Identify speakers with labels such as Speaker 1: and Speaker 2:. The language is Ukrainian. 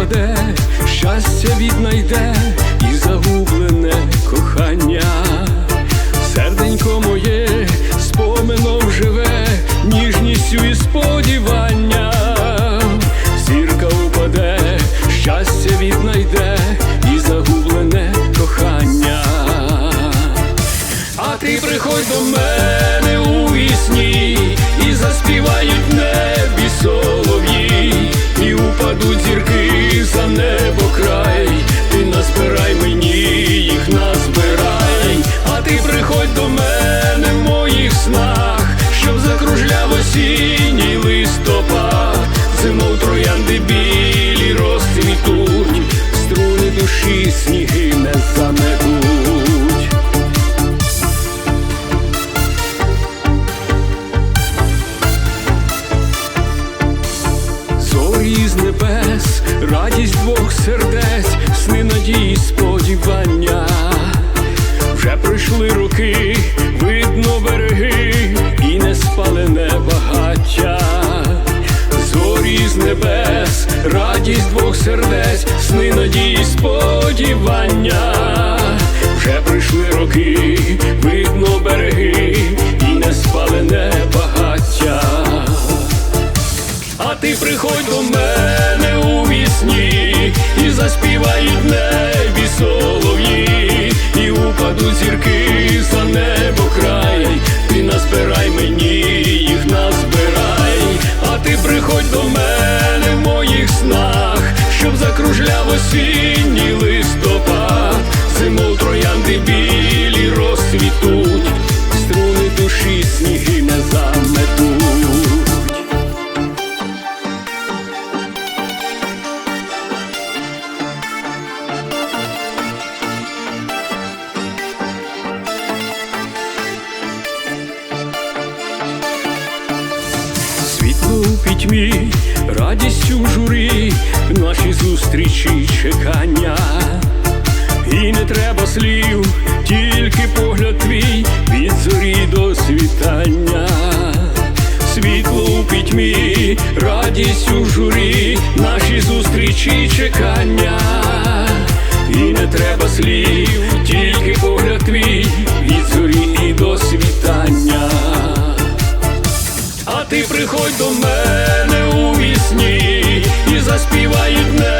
Speaker 1: проведе, щастя віднайде і загублене кохання, серденько моє споменом живе, ніжністю і сподівання, зірка упаде, щастя віднайде і загублене кохання, а ти приходь до мене у вісні. троянди білі розцвітуть, струни душі сніги не заметуть. Зорі з небес, радість двох сердець, сни надії, сподівання. Вже пройшли роки, видно бере. Сни, надії, сподівання. Вже прийшли роки, видно береги і не спалене багаття. А ти приходь до мене у вісні і заспівають небі солов'ї, і упадуть зірки за небо край, ти назбирай мені, їх назбирай, а ти приходь до мене закружляв Пітьмі, радістю журі, наші зустрічі чекання. І не треба слів, тільки погляд твій від зорі до світання. Світло у пітьмі, радість у журі, наші зустрічі чекання. І не треба слів, тільки погляд твій від зорі до світання. Ти приходь до мене заспівають небі